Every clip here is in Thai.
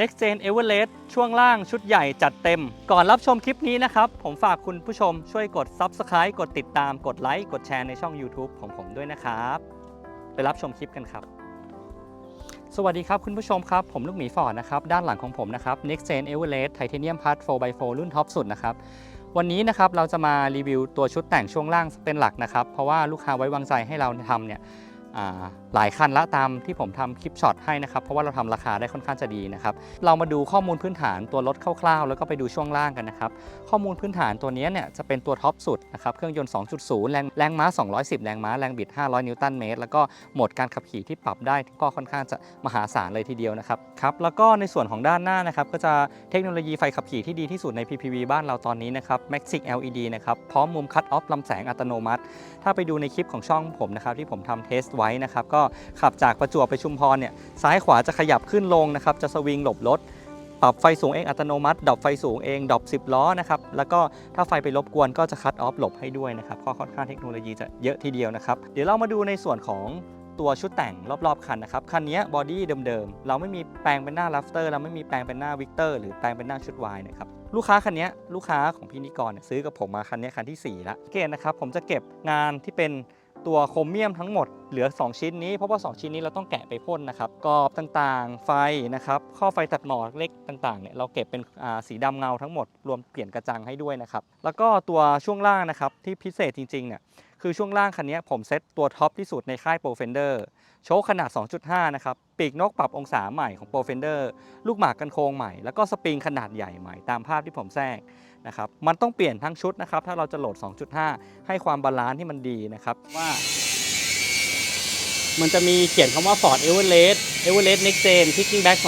Next Gen Everest ช่วงล่างชุดใหญ่จัดเต็ม ก่อนรับชมคลิปนี้นะครับ ผมฝากคุณผู้ชมช่วยกด Subscribe กดติดตามกดไลค์กดแชร์ในช่อง YouTube ของผมด้วยนะครับ ไปรับชมคลิปกันครับ สวัสดีครับคุณผู้ชมครับ ผมลูกหมีฟอร์ดนะครับ ด้านหลังของผมนะครับ Next Gen Everest Titanium Part 4x4 รุ่นท็อปสุดนะครับวันนี้นะครับเราจะมารีวิวตัวชุดแต่งช่วงล่างเป็นหลักนะครับ เพราะว่าลูกค้าไว้วางใจให้เราทำเนี่ย หลายคันละตามที่ผมทำคลิปช็อตให้นะครับเพราะว่าเราทำราคาได้ค่อนข้างจะดีนะครับเรามาดูข้อมูลพื้นฐานตัวรถคร่าวๆ แล้วก็ไปดูช่วงล่างกันนะครับข้อมูลพื้นฐานตัวนี้เนี่ยจะเป็นตัวท็อปสุดนะครับเครื่องยนต์ 2.0 แรงแรงม้า 210 แรงม้าแรงบิด 500 นิวตันเมตร แล้วก็โหมดการขับขี่ที่ปรับได้ก็ค่อนข้างจะมหาศาลเลยทีเดียวนะครับครับแล้วก็ในส่วนของด้านหน้านะครับก็จะเทคโนโลยีไฟขับขี่ที่ดีที่สุดใน PPV บ้านเราตอนนี้นะครับ Maxic LED นะครับพร้อมมุมคัตออฟลำแสงอัตโนมัติ ถ้าไปดูในคลิปของช่องผมนะครับที่ผมทำเทสไว้นะครับก็ขับจากประจวบไปชุมพรเนี่ยซ้ายขวาจะขยับขึ้นลงนะครับจะสวิงหลบรถปรับไฟสูงเองอัตโนมัติดับไฟสูงเองดับ10 ล้อนะครับแล้วก็ถ้าไฟไปรบกวนก็จะคัดออฟหลบให้ด้วยนะครับข้อค่อนข้างเทคโนโลยีจะเยอะทีเดียวนะครับเดี๋ยวเรามาดูในส่วนของตัวชุดแต่งรอบๆคันนะครับคันนี้บอดี้เดิมๆเราไม่มีแปลงเป็นหน้าลัฟเตอร์เราไม่มีแปลงเป็นหน้าวิกเตอร์หรือแปลงเป็นหน้าชุดวายนะครับลูกค้าคันนี้ลูกค้าของพี่นิกรซื้อกับผมมาคันนี้คันที่4ล้วเกณฑ์นะครับผมจะเก็บงานที่เป็น ตัวโครเมียมทั้งหมดเหลือ 2 ชิ้นนี้เพราะว่า 2 ชิ้นนี้เราต้องแกะไปพ่นนะครับกรอบต่างๆ ไฟนะครับข้อไฟตัดหมอกเล็กต่างๆเนี่ยเราเก็บเป็นสีดำเงาทั้งหมดรวมเปลี่ยนกระจังให้ด้วยนะครับแล้วก็ตัวช่วงล่างนะครับที่พิเศษจริงๆเนี่ยคือช่วงล่างคันนี้ผมเซตตัวท็อปที่สุดในค่าย Pro Fender โชคขนาด 2.5 นะครับ ปีกนกปรับองศาใหม่ของ Pro Fender ลูกหมากกันโค้งใหม่ แล้วก็สปริงขนาดใหญ่ใหม่ตามภาพที่ผมแทรก นะครับมันต้องเปลี่ยนทั้งชุดนะครับถ้าเราจะโหลด 2.5 ให้ความบาลานซ์ที่มันดีนะครับว่า มันจะมีเขียนคำว่า Ford Everest Everest Next Gen Kicking Back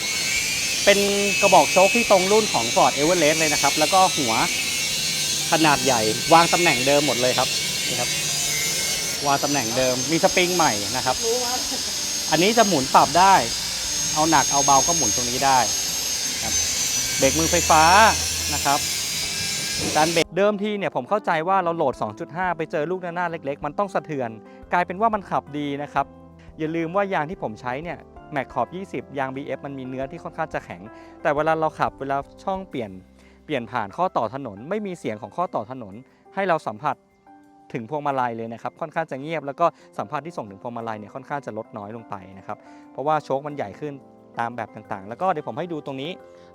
2.5 เป็นกระบอกโชคที่ตรงรุ่นของ Ford Everest เลยนะครับ แล้วก็หัวขนาดใหญ่ วางตำแหน่งเดิมหมดเลยครับนี่ครับวางตำแหน่งเดิมมีสปริงใหม่นะครับ อันนี้จะหมุนปรับได้ เอาหนักเอาเบาก็หมุนตรงนี้ได้ครับเบรกมือไฟฟ้า นะครับการเบรกเดิมทีเนี่ยผมเข้าใจว่าเราโหลด 2.5 ไปเจอลูกหน้าเล็ก ๆ มันต้องสะเทือน กลายเป็นว่ามันขับดีนะครับ อย่าลืมว่ายางที่ผมใช้เนี่ยแม็กขอบ 20 ยาง BF มันมีเนื้อที่ค่อนข้างจะแข็ง แต่เวลาเราขับเวลาช่องเปลี่ยนเปลี่ยนผ่านข้อต่อถนน ไม่มีเสียงของข้อต่อถนน ให้เราสัมผัสถึงพวงมาลัยเลยนะครับ ค่อนข้างจะเงียบ แล้วก็สัมผัสที่ส่งถึงพวงมาลัยเนี่ยค่อนข้างจะลดน้อยลงไปนะครับ เพราะว่าโชคมันใหญ่ขึ้น ตามแบบต่างๆ แล้วก็เดี๋ยวผมให้ดูตรงนี้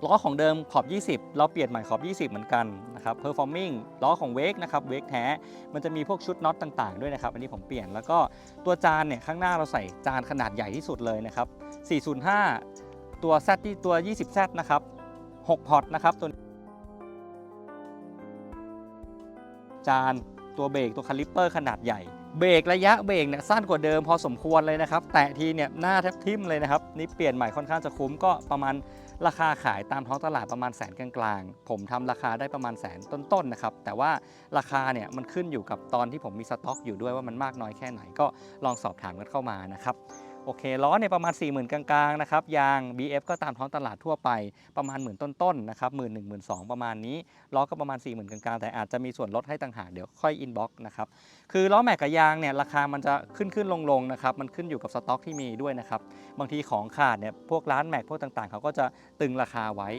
ล้อของเดิมขอบ 20 เราเปลี่ยนใหม่ขอบ 20 เหมือนกันนะครับ performing ล้อของเวกนะครับเวกแท้ มันจะมีพวกชุดน็อตต่างๆ ด้วยนะครับ อันนี้ผมเปลี่ยนแล้วก็ตัวจานเนี่ยข้างหน้าเราใส่จานขนาดใหญ่ที่สุดเลยนะครับ 405 ตัว Z ที่ตัว 20Z นะครับ 6 พอร์ตนะครับตัวจานตัวเบรกตัวคาลิปเปอร์ขนาดใหญ่ เบรกระยะเบรกเนี่ยสั้นกว่าเดิมพอสมควรเลยนะครับ แตะทีเนี่ยหน้าแทบทิ่มเลยนะครับ นี่เปลี่ยนใหม่ค่อนข้างจะคุ้มก็ประมาณราคาขายตามท้องตลาดประมาณแสนกลางๆ ผมทำราคาได้ประมาณแสนต้นๆนะครับ แต่ว่าราคาเนี่ยมันขึ้นอยู่กับตอนที่ผมมีสต็อกอยู่ด้วยว่ามันมากน้อยแค่ไหนก็ลองสอบถามกันเข้ามานะครับ โอเคล้อเนี่ยประมาณ 40,000 กลางๆนะครับยาง BF ก็ตามท้องตลาดทั่วไปประมาณหมื่นต้นๆนะครับหมื่นหนึ่งหมื่นสองประมาณนี้ล้อก็ประมาณ 40,000 กลางๆ แต่อาจจะมีส่วนลดให้ต่างหากเดี๋ยวค่อยอินบ็อกนะครับคือล้อแม็กกับยางเนี่ยราคามันจะขึ้นขึ้นลงลงนะครับมันขึ้นอยู่กับสต็อกที่มีด้วยนะครับบางทีของขาดเนี่ยพวกร้านแม็กพวกต่างๆ เขาก็จะตึงราคาไว้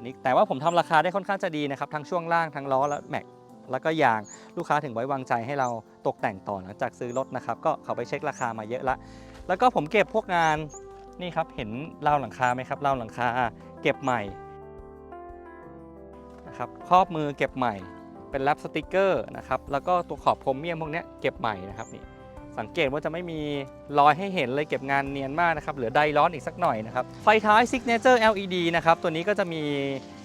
นี่แต่ว่าผมทำราคาได้ค่อนข้างจะดีนะครับทั้งช่วงล่างทั้งล้อและแม็กแล้วก็ยางลูกค้าถึงไว้วางใจให้เราตกแต่งต่อหลังจากซื้อรถนะครับก็เขาไปเช็คราคามาเยอะละ แล้วก็ผมเก็บพวกงานนี่ครับเห็นราวหลังคาไหมครับราวหลังคาเก็บใหม่นะครับครอบมือเก็บใหม่ เป็นแรปสติกเกอร์นะครับแล้วก็ตัวขอบโครเมียมพวกนี้เก็บใหม่นะครับนี่สังเกตว่าจะไม่มีรอยให้เห็นเลยเก็บงานเนียนมากนะครับเหลือไดร้อนอีกสักหน่อยนะครับไฟท้าย Signature LED นะครับตัวนี้ก็จะมี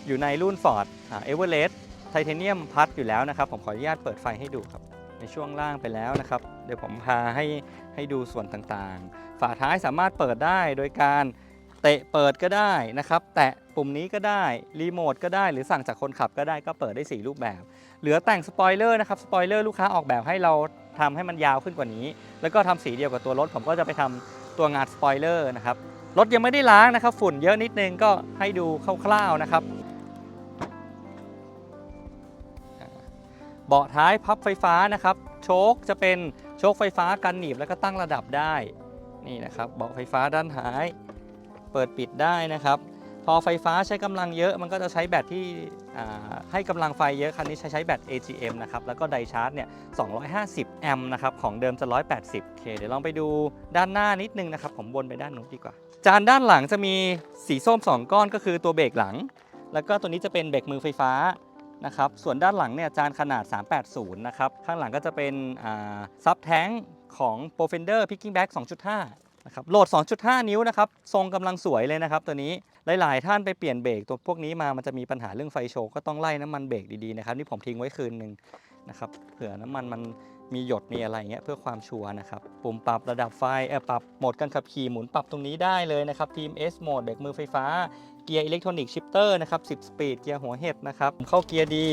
อยู่ในรุ่น Ford อ่า Everest Titanium Plus อยู่แล้วนะครับ ผมขออนุญาตเปิดไฟให้ดูครับ ในช่วงล่างไปแล้วนะครับ เดี๋ยวผมพาให้ให้ดูส่วนต่างๆ ฝาท้ายสามารถเปิดได้โดยการเตะเปิดก็ได้นะครับ แตะปุ่มนี้ก็ได้ รีโมทก็ได้ หรือสั่งจากคนขับก็ได้ก็เปิดได้ 4 รูปแบบ เหลือแต่งสปอยเลอร์นะครับ สปอยเลอร์ลูกค้าออกแบบให้เราทำให้มันยาวขึ้นกว่านี้ แล้วก็ทำสีเดียวกับตัวรถ ผมก็จะไปทำตัวงานสปอยเลอร์นะครับ รถยังไม่ได้ล้างนะครับ ฝุ่นเยอะนิดนึงก็ให้ดูคร่าวๆนะครับ เบาะท้ายพับไฟฟ้านะครับ โชคจะเป็นโชคไฟฟ้ากันหนีบแล้วก็ตั้งระดับได้ นี่นะครับ เบาะไฟฟ้าด้านท้าย เปิดปิดได้นะครับ พอไฟฟ้าใช้กำลังเยอะ มันก็จะใช้แบตที่ให้กำลังไฟเยอะ คันนี้ใช้ใช้แบต AGM นะครับ แล้วก็ไดชาร์จเนี่ย 250 แอมป์นะครับ ของเดิมจะ 180 โอเค เดี๋ยวลองไปดูด้านหน้านิดนึงนะครับ ผมวนไปด้านนู้นดีกว่า จานด้านหลังจะมีสีส้ม 2 ก้อนก็คือตัวเบรกหลัง แล้วก็ตัวนี้จะเป็นเบรกมือไฟฟ้า นะครับ ส่วนด้านหลังเนี่ยจานขนาด 380 นะครับ ข้างหลังก็จะเป็นซับแท้งของ p r o f e n d e r Picking Back 2.5 นะครับ โหลด 2.5 นิ้วนะครับ ทรงกำลังสวยเลยนะครับตัวนี้ หลาย ๆ ท่านไปเปลี่ยนเบรกตัวพวกนี้มา มันจะมีปัญหาเรื่องไฟโชว์ก็ต้องไล่น้ำมันเบรกดี ๆ นะครับ นี่ผมทิ้งไว้คืนหนึ่งนะครับ เผื่อน้ำมันมันมีหยดมีอะไรเงี้ยเพื่อความชัวร์นะครับ ปุ่มปรับระดับไฟเออปรับโหมดการขับขี่หมุนปรับตรงนี้ได้เลยนะครับทีม S โหมดเบรกมือไฟฟ้า เกียร์อิเล็กทรอนิกส์ชิปเตอร์นะครับ 10 สปีด เกียร์หัวเห็ดนะครับ เข้าเกียร์ดี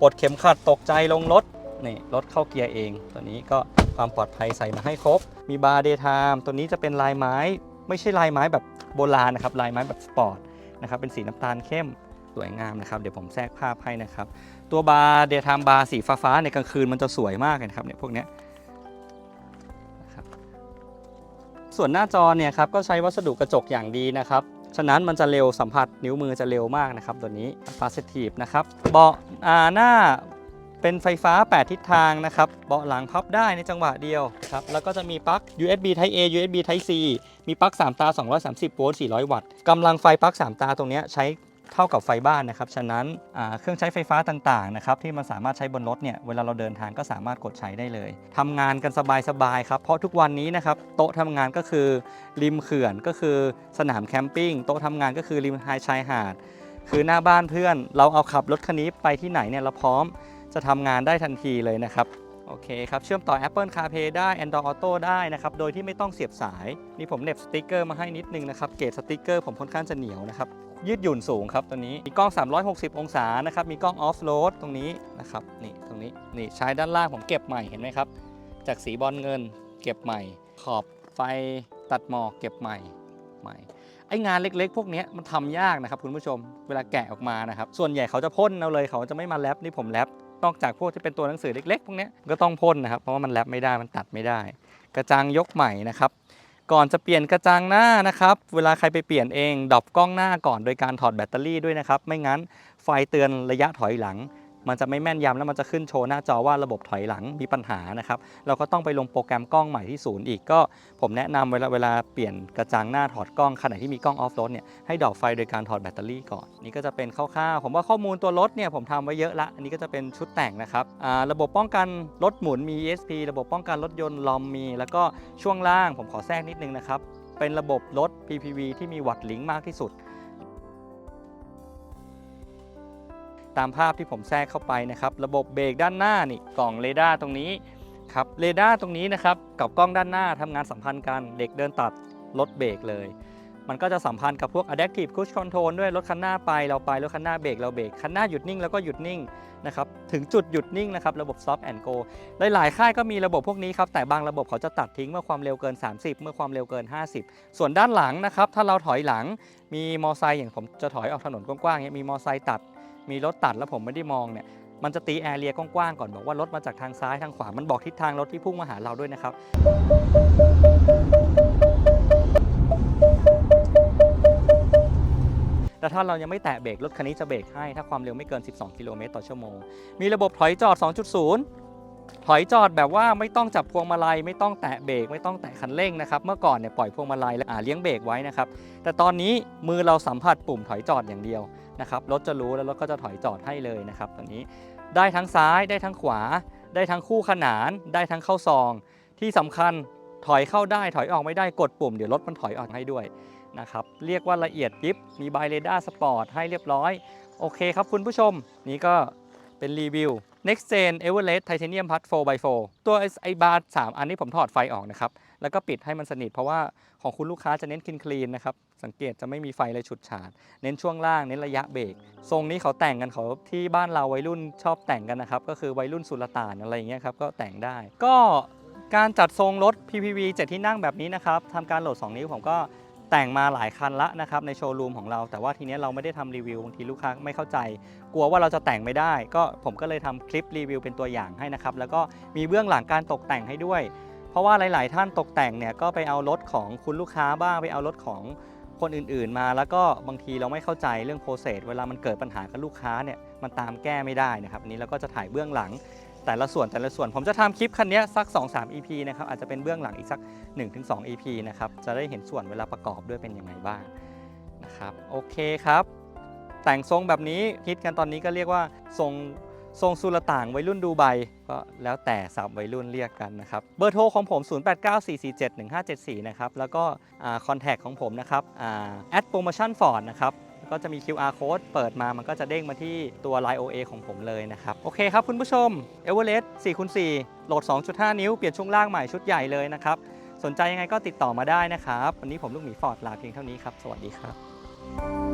ปลดเข็มขัดตกใจลงรถ นี่ รถเข้าเกียร์เอง ตัวนี้ก็ความปลอดภัยใส่มาให้ครบ มีบาร์เดย์ไทม์ตัวนี้จะเป็นลายไม้ ไม่ใช่ลายไม้แบบโบราณนะครับ ลายไม้แบบสปอร์ตนะครับ เป็นสีน้ำตาลเข้ม สวยงามนะครับ เดี๋ยวผมแทรกภาพให้นะครับ ตัวบาร์เดย์ไทม์บาร์สีฟ้าๆในกลางคืนมันจะสวยมากนะครับเนี่ยพวกเนี้ยส่วนหน้าจอเนี่ยครับก็ใช้วัสดุกระจกอย่างดีนะครับ ฉะนั้นมันจะเร็วสัมผัสนิ้วมือจะเร็วมากนะครับ ตัวนี้ Positive นะครับเบาะาหน้าเป็นไฟฟ้า 8 ทิศทางนะครับ เบาะหลังพับได้ในจังหวะเดียวครับ แล้วก็จะมีปลั๊ก USB Type A USB Type C มีปลั๊ก 3 ตา 230 โวลต์ 400 วัตต์ กำลังไฟปลั๊ก 3 ตาตรงนี้ใช้ เท่ากับไฟบ้านนะครับ ฉะนั้นเครื่องใช้ไฟฟ้าต่างๆนะครับที่มันสามารถใช้บนรถเนี่ยเวลาเราเดินทางก็สามารถกดใช้ได้เลยทำงานกันสบายๆครับเพราะทุกวันนี้นะครับโต๊ะทำงานก็คือริมเขื่อนก็คือสนามแคมปิ้งโต๊ะทำงานก็คือริมชายหาด คือหน้าบ้านเพื่อน เราเอาขับรถคันนี้ไปที่ไหนเนี่ยเราพร้อมจะทำงานได้ทันทีเลยนะครับโอเคครับ เชื่อมต่อ Apple CarPlay ได้ Android Auto ได้นะครับ โดยที่ไม่ต้องเสียบสาย นี่ผมเน็บสติกเกอร์มาให้นิดนึงนะครับ เกรดสติกเกอร์ผมค่อนข้างจะเหนียวนะครับ ยืดหยุ่นสูงครับตัวนี้ มีกล้อง 360 องศานะครับ มีกล้องออฟโรดตรงนี้นะครับ นี่ตรงนี้ นี่ใช้ด้านล่างผมเก็บใหม่เห็นไหมครับ จากสีบอลเงินเก็บใหม่ ขอบไฟตัดหมอกเก็บใหม่ใหม่ ไองานเล็กๆ พวกนี้มันทำยากนะครับคุณผู้ชม เวลาแกะออกมานะครับ ส่วนใหญ่เขาจะพ่นเอาเลย เขาจะไม่มาแรปนี่ผมแรปนอกจากพวกที่เป็นตัวหนังสือเล็กๆ พวกนี้ก็ต้องพ่นนะครับ เพราะว่ามันแรปไม่ได้ มันตัดไม่ได้ กระจังยกใหม่นะครับ ก่อนจะเปลี่ยนกระจังหน้านะครับ เวลาใครไปเปลี่ยนเองดับกล้องหน้าก่อนโดยการถอดแบตเตอรี่ด้วยนะครับ ไม่งั้นไฟเตือนระยะถอยหลัง มันจะไม่แม่นยำแล้วมันจะขึ้นโชว์หน้าจอว่าระบบถอยหลังมีปัญหานะครับ เราก็ต้องไปลงโปรแกรมกล้องใหม่ที่ศูนย์อีกก็ ผมแนะนำเวลาเวลาเปลี่ยนกระจังหน้าถอดกล้องขณะที่มีกล้องออฟโรดเนี่ยให้ดอกไฟโดยการถอดแบตเตอรี่ก่อน นี่ก็จะเป็นคร่าวๆผมว่าข้อมูลตัวรถเนี่ยผมทำไว้เยอะละอันนี้ก็จะเป็นชุดแต่งนะครับระบบป้องกันรถหมุนมี ESP ระบบป้องกันรถยนต์ลอมมี แล้วก็ช่วงล่างผมขอแทรกนิดนึงนะครับเป็นระบบรถ PPV ที่มีวัตต์ลิงมากที่สุด ตามภาพที่ผมแทรกเข้าไปนะครับ ระบบเบรกด้านหน้านี่กล่องเรดาร์ตรงนี้ครับเรดาร์ตรงนี้นะครับกับกล้องด้านหน้าทำงานสัมพันธ์กันเด็กเดินตัดรถเบรกเลย มันก็จะสัมพันธ์กับพวก adaptive cruise control ด้วยรถคันหน้าไปเราไปรถคันหน้าเบรกเราเบรกคันหน้าหยุดนิ่งแล้วก็หยุดนิ่งนะครับถึงจุดหยุดนิ่งนะครับระบบ stop and go หลายๆค่ายก็มีระบบพวกนี้ครับแต่บางระบบเขาจะตัดทิ้งเมื่อความเร็วเกิน 30 เมื่อความเร็วเกิน 50 ส่วนด้านหลังนะครับถ้าเราถอยหลังมีมอไซค์อย่างผมจะถอยออกถนนกว้างๆเนี่ยมีมอไซค์ตัด มีรถตัดแล้วผมไม่ได้มองเนี่ยมันจะตีแอเรียกว้างๆก่อนบอกว่ารถมาจากทางซ้ายทางขวา มันบอกทิศทางรถที่พุ่งมาหาเราด้วยนะครับ แต่ถ้าเรายังไม่แตะเบรกรถคันนี้จะเบรกให้ ถ้าความเร็วไม่เกิน 12 กิโลเมตรต่อชั่วโมง มีระบบถอยจอด 2.0 ถอยจอดแบบว่าไม่ต้องจับพวงมาลัย ไม่ต้องแตะเบรกไม่ต้องแตะคันเร่งนะครับ เมื่อก่อนเนี่ยปล่อยพวงมาลัยและอ่าเลี้ยงเบรกไว้นะครับ แต่ตอนนี้มือเราสัมผัสปุ่มถอยจอดอย่างเดียว นะครับรถจะรู้แล้วรถก็จะถอยจอดให้เลยนะครับตอนนี้ได้ทั้งซ้ายได้ทั้งขวา ได้ทั้งคู่ขนาน ได้ทั้งเข้าซอง ที่สำคัญถอยเข้าได้ถอยออกไม่ได้กดปุ่มเดี๋ยวรถมันถอยออกให้ด้วยนะครับเรียกว่าละเอียดยิบมีบายเรดาร์สปอร์ตให้เรียบร้อย โอเคครับคุณผู้ชม นี่ก็เป็นรีวิว Next Gen Everest Titanium Plus 4x4 ตัวไอบาร์3อันนี้ผมถอดไฟออกนะครับ แล้วก็ปิดให้มันสนิท เพราะว่าของคุณลูกค้าจะเน้นคินคลีนนะครับ สังเกตจะไม่มีไฟเลยฉุดฉาด เน้นช่วงล่าง เน้นระยะเบรก ทรงนี้เขาแต่งกันเขาที่บ้านเราวัยรุ่นชอบแต่งกันนะครับ ก็คือวัยรุ่นสุลต่านอะไรอย่างเงี้ยครับ ก็แต่งได้ ก็การจัดทรงรถ PPV 7 ที่นั่งแบบนี้นะครับทำการโหลด 2 นิ้วผมก็แต่งมาหลายคันละนะครับในโชว์รูมของเรา แต่ว่าทีเนี้ยเราไม่ได้ทำรีวิวบางทีลูกค้าไม่เข้าใจ กลัวว่าเราจะแต่งไม่ได้ ก็ผมก็เลยทำคลิปรีวิวเป็นตัวอย่างให้นะครับ แล้วก็มีเบื้องหลังการตกแต่งให้ด้วย เพราะว่าหลาย ๆ ท่านตกแต่งเนี่ยก็ไปเอารถของคุณลูกค้าบ้างไปเอารถของคนอื่น ๆ มา แล้วก็บางทีเราไม่เข้าใจเรื่องโปรเซสเวลามันเกิดปัญหากับลูกค้าเนี่ยมันตามแก้ไม่ได้นะครับอันนี้เราก็จะถ่ายเบื้องหลังแต่ละส่วนแต่ละส่วนผมจะทำคลิปคันนี้สัก 2-3 EP นะครับอาจจะเป็นเบื้องหลังอีกสัก 1-2 EP นะครับจะได้เห็นส่วนเวลาประกอบด้วยเป็นยังไงบ้างนะครับโอเคครับ แต่งทรงแบบนี้ฮิตกันตอนนี้ก็เรียกว่าทรง ทรงสุลต่างวัยรุ่นดูไบก็แล้วแต่สับวัยรุ่นเรียกกันนะครับ เบอร์โทรของผม 0894471574 นะครับ แล้วก็คอนแทคของผมนะครับแอดโปรโมชั่นฟอร์ดนะครับก็จะมี QR code เปิดมามันก็จะเด้งมาที่ตัว Line OA ของผมเลยนะครับ โอเคครับคุณผู้ชม e v e r e s t 4x4 โหลด 2.5 นิ้ว เปลี่ยนช่วงล่างใหม่ชุดใหญ่เลยนะครับ สนใจยังไงก็ติดต่อมาได้นะครับ วันนี้ผมลูกหมีฟอร์ดลาเพียงเท่านี้ครับ สวัสดีครับ